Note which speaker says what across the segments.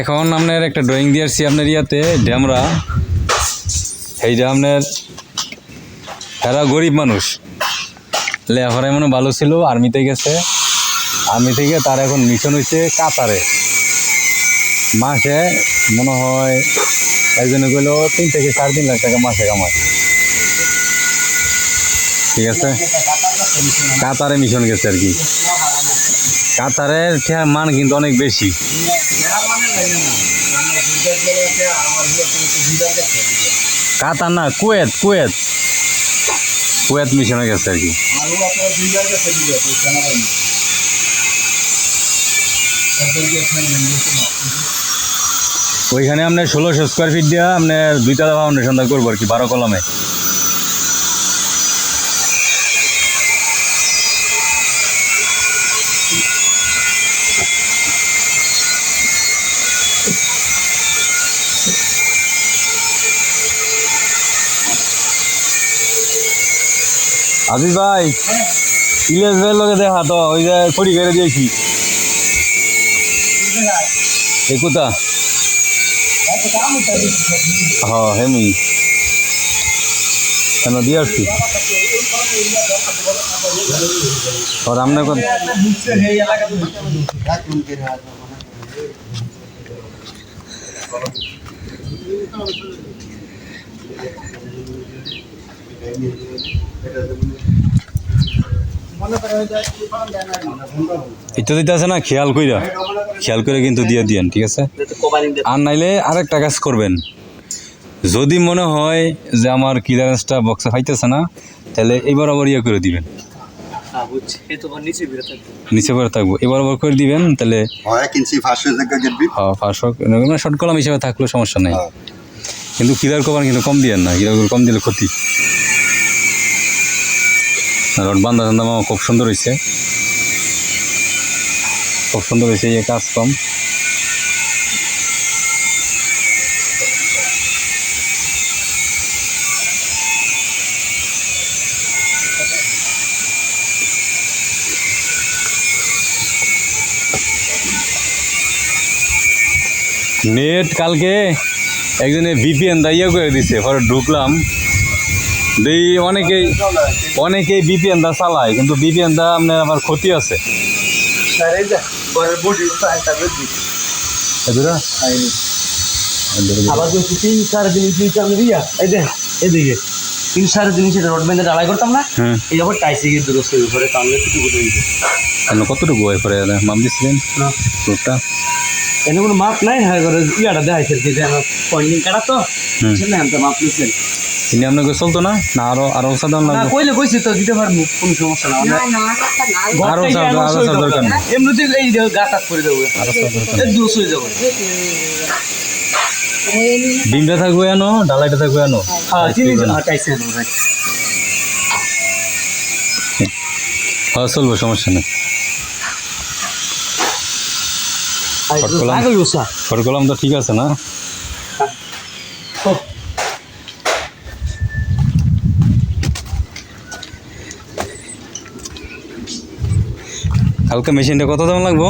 Speaker 1: এখন আপনার একটা ড্রয়িং দিয়েছি আপনার ইয়াতে, ড্যামরা। এইটা আপনার, এরা গরিব মানুষ। লেখাপড়ায় মনে ভালো ছিল আর্মিতে গেছে। আর্মি থেকে তার এখন মিশন হয়েছে কাতারে। মাসে মনে হয় একজনে গেলো তিন থেকে সাড়ে তিন লাখ টাকা মাসে কামায়। ঠিক আছে? কাতারে মিশন গেছে আর কি। কাতারের ঠেয়ার মান কিন্তু অনেক বেশি। কাতার না, কুয়েত কুয়েত। কুয়েত মিশনে গেছে আর কি। ওইখানে আপনার ষোলোশো স্কোয়ার ফিট দিয়ে আপনার দুইটা ফাউন্ডেশন করব আর কি, বারো কলমে। আজিজ ভাই, ইলেশ ভাইয়ের লগে দেখা তো, ওই যে খড়ি করে দিয়েছি। হ্যাঁ হেমি। কেন দিয়ে আসছি কথা
Speaker 2: এক মিনিটের হাত
Speaker 1: এটা দিতে আছে না খেয়াল কইরা। খেয়াল করে কিন্তু দিয়ে দিয়েন ঠিক আছে? আর নাইলে আরেকটা কাজ করবেন। যদি মনে হয় যে আমার ক্লিয়ারেন্সটা বক্সে ফাইতেছে না তাহলে এবার আবার ইয়ে করে দিবেন। নিচে করে থাকব। এবার আবার করে দিবেন তাহলে
Speaker 2: হয় জায়গা গেটবি
Speaker 1: ফার্স্ট মানে শর্ট কলাম হিসেবে থাকলেও সমস্যা নেই।
Speaker 2: হ্যাঁ।
Speaker 1: কিন্তু ক্লিয়ার কভার কিন্তু কম দিয়েন না। ক্লিয়ার কম দিলে ক্ষতি। রড বান্ধা টান্ধা খুব সুন্দর হয়েছে খুব সুন্দর হয়েছে এই কাজ কম। নেট কালকে একজনে বিপিএন দাইয়া করে দিছে পরে ঢুকলাম। দেই অনেকেই অনেকেই বিপিএন দা চালায় কিন্তু বিপিএন দা আপনার আবার ক্ষতি আছে। এদুরা
Speaker 3: আবার বলছি তিন সাড়ে তিন তিন চার দিয়া এই দেখ এদিকে তিন সাড়ে তিন সেটা রোড বেঁধে ঢালাই করতাম না
Speaker 1: হ্যাঁ।
Speaker 3: এই আবার টাইসে গিয়ে উপরে
Speaker 1: কেন কতটুকু হয় পরে মাপ দিছিলেন
Speaker 3: না।
Speaker 1: রোডটা
Speaker 3: এনে কোনো মাপ নাই হ্যাঁ করে ইয়াটা দেখাইছে যে পয়েন্টিং কাটা তো সেটা মাপ নিচ্ছেন
Speaker 1: তিনি আপনাকে চলতো না? না আরও আরও সাধারণ
Speaker 3: না কইলে কইছি তো দিতে পারব কোনো সমস্যা না আমরা
Speaker 1: আরও
Speaker 3: ঘরটাই
Speaker 1: সার-
Speaker 3: এমন আরও
Speaker 1: সার
Speaker 3: দেবো।
Speaker 1: দরকার নেই।
Speaker 3: এমনিতে এই করে দেবো।
Speaker 1: আরও।
Speaker 3: এই দূর
Speaker 1: ডিমটা থাকবে এনো ডালাইটা থাকবে এনো।
Speaker 3: হ্যাঁ চিনি হ্যাঁ
Speaker 1: হ্যাঁ চলবো সমস্যা নেই। করলাম।
Speaker 3: আগে উষা
Speaker 1: ফটো কলম তো ঠিক আছে না? কালকে মেশিনটা কত দাম লাগবো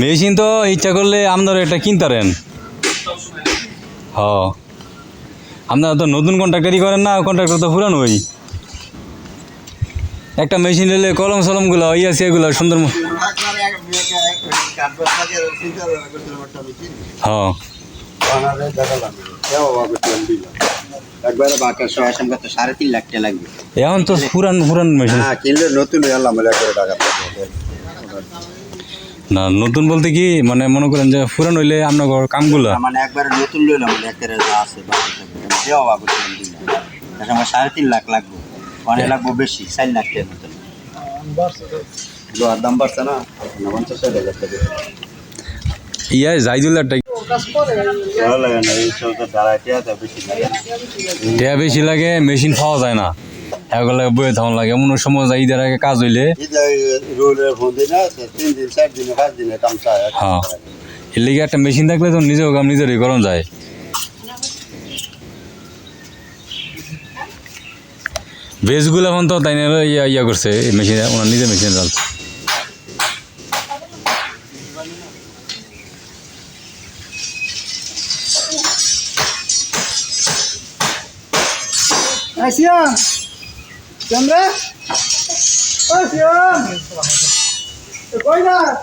Speaker 1: মেশিন তো ইচ্ছা করলে আপনারা এটা কিনতারেন হ আপনারা তো নতুন কন্ট্রাক্টারই করেন না কন্ট্রাক্টর তো পুরানো ওই একটা মেশিন নিলে কলম সলমগুলো ইয়া সিয়াগুলো সুন্দর হ্যাঁ
Speaker 2: একবারে বাঁকা সহ সাড়ে তিন লাখ টাকা লাগবে।
Speaker 1: এখন তো পুরান পুরান মেশিন
Speaker 2: হ্যাঁ কিনলে নতুন হয়ে একবারে টাকা।
Speaker 1: না নতুন বলতে কি মানে মনে করেন যে পুরান হইলে আপনার ঘর কামগুলো।
Speaker 2: মানে একবারে নতুন লইলাম বলে যা আছে বাকি থাকবে। দেওয়া বাবু আমার সাড়ে তিন লাখ লাগবে। মানে লাগবে বেশি চার লাখ টাকার মতন। লোহার দাম বাড়ছে না? পঞ্চাশ হাজার টাকা।
Speaker 1: ইয়া
Speaker 2: টিয়া বেশি লাগে,
Speaker 1: মেশিন পাওয়া যায় না। এগুলো বয়ে থাকুন লাগে। এমন সময় যায়, ঈদের আগে কাজ হইলে হ্যাঁ। এর লিগে একটা মেশিন থাকলে তো নিজেও কাম নিজেরই গরম যায়। ভেজগুলো এখন তো তাই ইয়া ইয়া করছে মেশিন, ওনার নিজে মেশিন চালছে
Speaker 4: Ay, Siam. Siam, re. Oh, Siam. Te. Ahora.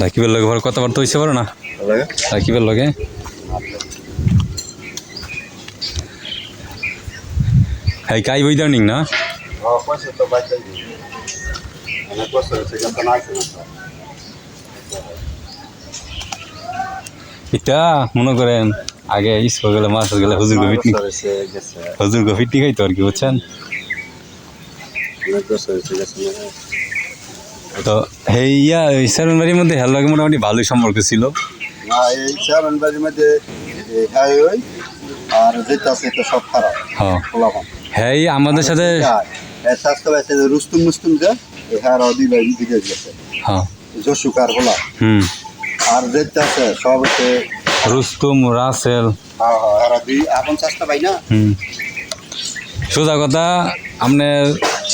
Speaker 1: রাকিবের লগে ভালো কথাবার্তা হইছে পারো না? রাকিবের লগে? হ্যাঁ কাই বই দাও না এটা মনে করেন আগে স্কুল গেলে মাছ গেলে হুজুর গো ফিটনি
Speaker 2: বছর হয়েছে গেছে।
Speaker 1: হুজুর গো ফিটনি খাইতো আর কি বুঝছেন
Speaker 2: অনেক বছর হয়েছে গেছে
Speaker 1: তো এই ইয়া এই সেভেন বাড়ির মধ্যে হেল লাগে মোটামুটি ভালোই সম্পর্ক ছিল।
Speaker 2: এই সেভেন বাড়ির মধ্যে হাই আর যেটা আছে তো সব খারাপ
Speaker 1: হ্যাঁ। হ্যাঁ আমাদের সাথে
Speaker 2: স্বাস্থ্য আছে রুস্তুম মুস্তুম যে এই হার অদি বাড়ি দিকে গেছে।
Speaker 1: হ্যাঁ।
Speaker 2: জসুকার হোলা।
Speaker 1: হুম।
Speaker 2: আর যেটা আছে সব হচ্ছে
Speaker 1: রুস্তুম রাসেল।
Speaker 2: হ্যাঁ হ্যাঁ আর দুই আপন স্বাস্থ্য পাই না?
Speaker 1: হুম। সোজা কথা আপনার